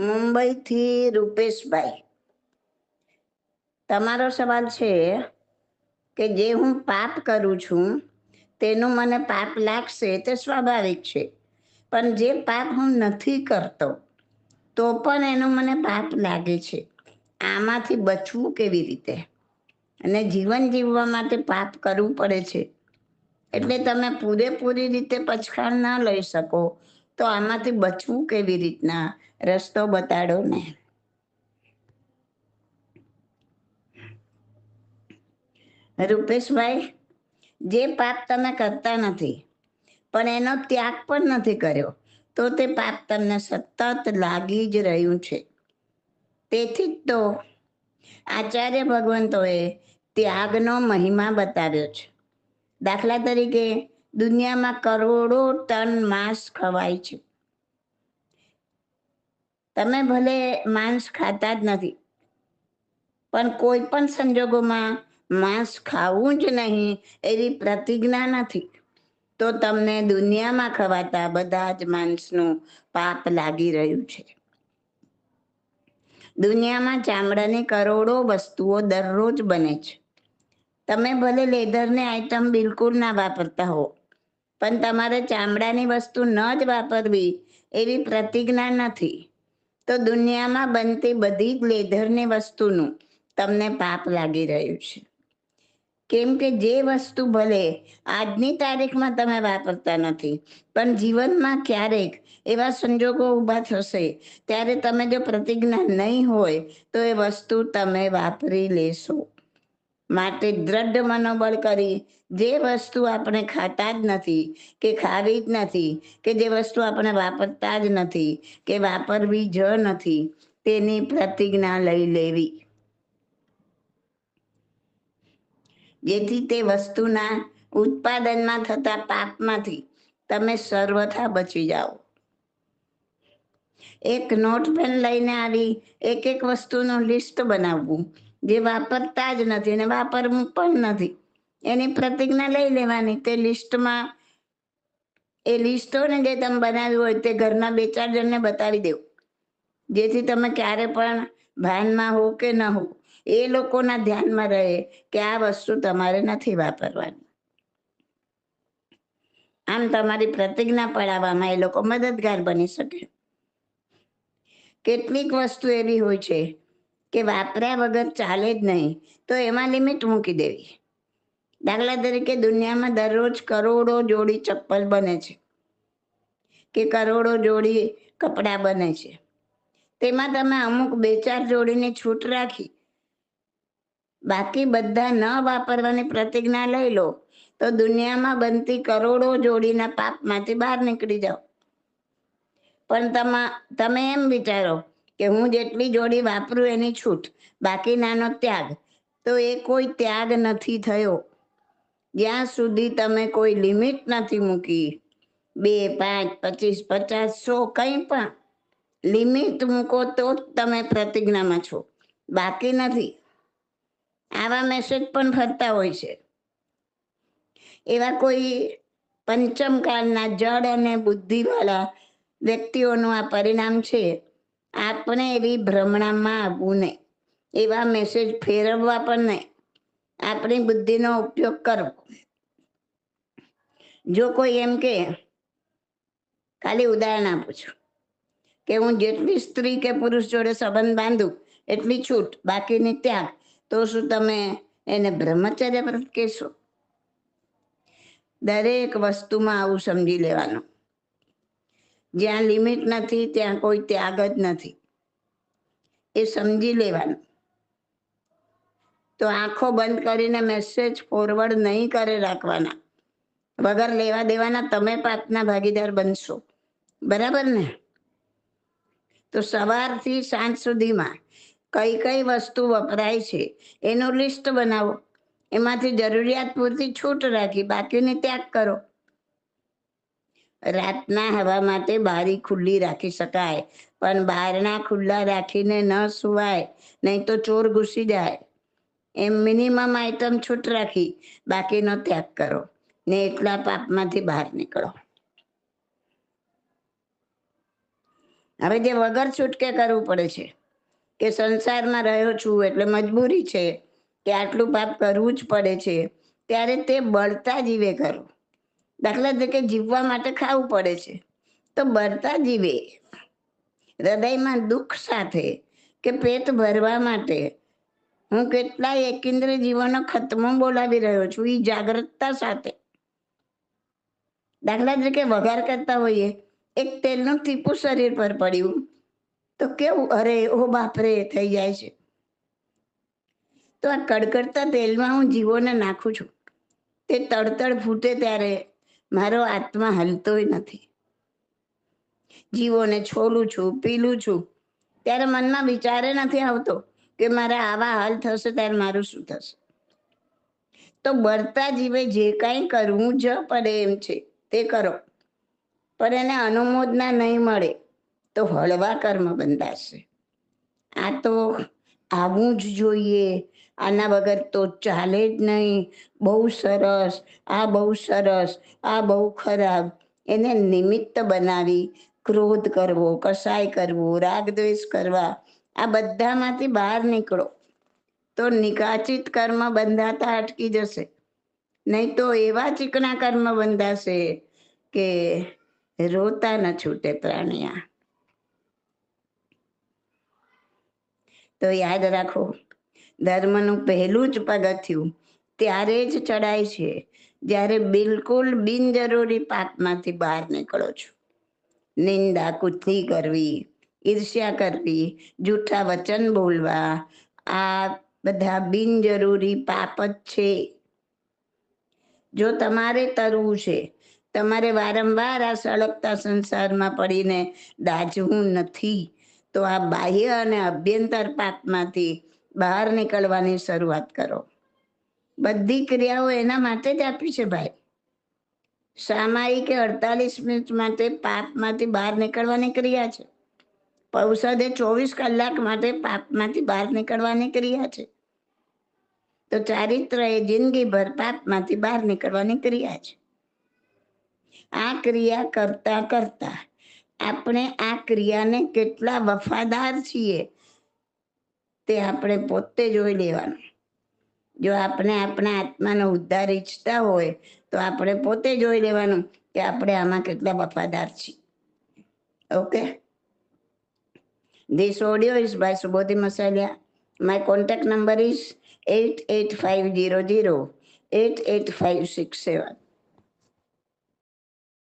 મુંબઈથી રૂપેશભાઈ. તમારો સવાલ છે કે જે હું પાપ કરું છું, તેનું મને પાપ લાગશે તે સ્વાભાવિક છે. પણ જે પાપ હું નથી કરતો, તો પણ એનું મને પાપ લાગે છે. આમાંથી બચવું કેવી રીતે? અને જીવન જીવવા માટે પાપ કરવું પડે છે. એટલે તમે પૂરેપૂરી રીતે પછાડ ના લઈ શકો. તો આમાંથી બચવું કેવી રીતના? રસ્તો બતાડો ને. રૂપેશભાઈ, જે પાપ તમે કરતા નથી, પણ એનો ત્યાગ પણ નથી કર્યો, તો તે પાપ તમને સતત લાગી જ રહ્યું છે. તેથી જ તો આચાર્ય ભગવંતોએ ત્યાગનો મહિમા બતાવ્યો છે. દાખલા તરીકે દુનિયામાં કરોડો ટન માંસ ખવાય છે. તમે ભલે માંસ ખાતા જ નથી, પણ કોઈ પણ સંજોગોમાં માંસ ખાવું જ નહીં એવી પ્રતિજ્ઞા નથી. તો તમને દુનિયામાં ખવાતા બધા જ માંસનું પાપ લાગી રહ્યું છે. દુનિયામાં ચામડાની કરોડો વસ્તુઓ દરરોજ બને છે. તમે ભલે લેધરની આઈટમ બિલકુલ ના વાપરતા હો પણ તમારે ચામડાની વસ્તુ ન જ વાપરવી એવી પ્રતિજ્ઞા નથી. તો દુનિયામાં બનતી બધી જ લેધરની વસ્તુનું તમને પાપ લાગી રહ્યું છે. કેમ કે જે વસ્તુ ભલે આજની તારીખમાં તમે વાપરતા નથી, પણ જીવનમાં ક્યારેક એવા સંજોગો ઊભા થશે, ત્યારે તમે જો પ્રતિજ્ઞા નહીં હોય, તો એ વસ્તુ તમે વાપરી લેશો. માટે દ્રઢ મનોબળ કરી જે વસ્તુ આપણે ખાતા જ નથી, કે ખાવી જ નથી, કે જે વસ્તુ આપણે વાપરતા જ નથી, કે વાપરવી જ નથી, તેની પ્રતિજ્ઞા લઈ લેવી. જેથી તે વસ્તુના ઉત્પાદનમાં થતા પાપમાંથી તમે સર્વથા બચી જાઓ. એક નોટ પેન લઈને આવી એક એક વસ્તુનું લિસ્ટ બનાવવું. જે વાપરતા જ નથી અને વાપરવું પણ નથી. એની પ્રતિજ્ઞા લઈ લેવાની. તે લિસ્ટમાં, એ લિસ્ટોને જે તમે બનાવ્યું હોય તે ઘરના બે ચાર જણને બતાવી દેવું. જેથી તમે ક્યારે પણ ભાનમાં હો કે ન હો, એ લોકોના ધ્યાનમાં રહે કે આ વસ્તુ તમારે નથી વાપરવાની. આમ તમારી પ્રતિજ્ઞા પડાવવામાં એ લોકો મદદગાર બની શકે. કેટલીક વસ્તુ એવી હોય છે કે વાપર્યા વગર ચાલે જ નહીં, તો એમાં લિમિટ મૂકી દેવી. દાખલા તરીકે દુનિયામાં દરરોજ કરોડો જોડી ચપ્પલ બને છે કે કરોડો જોડી કપડાં બને છે. તેમાં તમે અમુક બે ચાર જોડીની છૂટ રાખી, બાકી બધા ન વાપરવાની પ્રતિજ્ઞા લઈ લો, તો દુનિયામાં બનતી કરોડો જોડીના પાપમાંથી બહાર નીકળી જાઓ. પણ તમા એમ વિચારો કે હું જેટલી જોડી વાપરું એની છૂટ બાકી નાનો ત્યાગ. તો એ કોઈ ત્યાગ નથી થયો. જ્યાં સુધી તમે કોઈ લિમિટ નથી મૂકી, બે, પાંચ, પચીસ, પચાસ, સો કંઈ પણ લિમિટ મૂકો તો જ તમે પ્રતિજ્ઞામાં છો. બાકી નથી. આવા મેસેજ પણ ફરતા હોય છે. એવા કોઈ પંચમકાળના જળ અને બુદ્ધિવાળા વ્યક્તિઓનું આ પરિણામ છે. આપણે એવી ભ્રમણામાં આવવું નહીં. એવા મેસેજ ફેરવવા પણ નહીં. આપણી બુદ્ધિનો ઉપયોગ કરવો. જો કોઈ એમ કે, ખાલી ઉદાહરણ આપું છું, કે હું જેટલી સ્ત્રી કે પુરુષ જોડે સંબંધ બાંધું, એટલી છૂટ, બાકીની ત્યાગ, તો શું તમે એને બ્રહ્મચર્ય વ્રત કહેશો દરેક વસ્તુમાં આવું સમજી લેવાનું. જ્યાં લિમિટ નથી, ત્યાં કોઈ ત્યાગ જ નથી. એ સમજી લેવાનું. તો આંખો બંધ કરીને મેસેજ ફોરવર્ડ નહીં કરે રાખવાના. વગર લેવા દેવાના તમે પાકના ભાગીદાર બનશો. બરાબર ને? તો સવારથી સાંજ સુધીમાં કઈ કઈ વસ્તુ વપરાય છે, એનું લિસ્ટ બનાવો. એમાંથી જરૂરિયાત પૂરતી છૂટ રાખી, બાકીને ત્યાગ કરો. રાતના હવા માટે બારી ખુલ્લી રાખી શકાય, પણ બહારના ખુલ્લા રાખીને ન સુવાય, નહીં તો ચોર ઘૂસી જાય. એમ મિનિમમ આઈટમ છૂટ રાખી, બાકીનો ત્યાગ કરો, ને એટલા પાપમાંથી બહાર નીકળો. હવે જે વગર છૂટકે કરવું પડે છે, કે સંસારમાં રહ્યો છું એટલે મજબૂરી છે, કે આટલું પાપ કરવું જ પડે છે, ત્યારે તે બળતા જીવે કરવું દાખલા તરીકે જીવવા માટે ખાવું પડે છે. તો બરતા જીવે. હૃદયમાં દુઃખ સાથે કે પેટ ભરવા માટે હું કેટલાય એકેન્દ્ર જીવોનો ખતમો બોલાવી રહ્યો છું એ જાગૃતતા સાથે. દાખલા તરીકે વઘાર કરતા હોઈએ, એક તેલનું ટીપું શરીર પર પડ્યું, તો કેવું? અરે, ઓ બાપરે, થઈ જાય છે. તો આ કડકડતા તેલમાં હું જીવોને નાખું છું. તે તડતડ ફૂટે ત્યારે મારો આત્મા હલતોય નથી. જીવોને છોલું છું, પીલું છું. ત્યારે મનમાં વિચારે નથી આવતો કે મારા આવા હાલ થશે ત્યારે મારું શું થશે. તો બળતા જીવે જે કાંઈ કરવું જ પડે એમ છે, તે કરો. પણ એને અનુમોદના નહીં મળે તો હળવા કર્મ બંધાશે. આ તો આવું જ જોઈએ. આના વગર તો ચાલે જ નહીં. બહુ સરસ, આ બહુ સરસ, આ બહુ ખરાબ. એને નિમિત્ત બનાવી ક્રોધ કરવો કસાય કરવો રાગ દ્વેષ કરવા. આ બધામાંથી બહાર નીકળો. તો નિકાચિત કર્મ બંધાતા અટકી જશે. નહીં તો એવા ચીકણા કર્મ બંધાશે કે રોતા ન છૂટે પ્રાણિયા. તો યાદ રાખો, ધર્મનું પહેલું જ પગથિયું ત્યારે જ ચડાય છે. જ્યારે બિલકુલ બિનજરૂરી પાપમાંથી બહાર નીકળો છો. નિંદા કુથલી કરવી, ઈર્ષ્યા કરવી, જૂઠા વચન બોલવા, આ બધા બિનજરૂરી પાપ જ છે. જો તમારે તરવું છે, તમારે વારંવાર આ સળગતા સંસારમાં પડીને દાજવું નથી. તો આ બાહ્ય અને અભ્યંતર પાપમાંથી બહાર નીકળવાની શરૂઆત કરો. બધી ક્રિયાઓ એના માટે જ આપી છે ભાઈ. સામાયિક અડતાલીસ મિનિટ માટે પાપમાંથી બહાર નીકળવાની ક્રિયા છે. પૌષદે ચોવીસ કલાક માટે પાપમાંથી બહાર નીકળવાની ક્રિયા છે. તો ચારિત્ર એ જિંદગીભર પાપમાંથી બહાર નીકળવાની ક્રિયા છે. આ ક્રિયા કરતા કરતા આપણે આ ક્રિયાને કેટલા વફાદાર છીએ તે આપણે પોતે જોઈ લેવાનું જો આપણે આપણા આત્માનો ઉદ્ધાર ઈચ્છતા હોય, તો આપણે પોતે જોઈ લેવાનું કે આપણે આમાં કેટલા વફાદાર છીએ okay This audio is by Subodhi Masalia. My contact number is 88500 88567.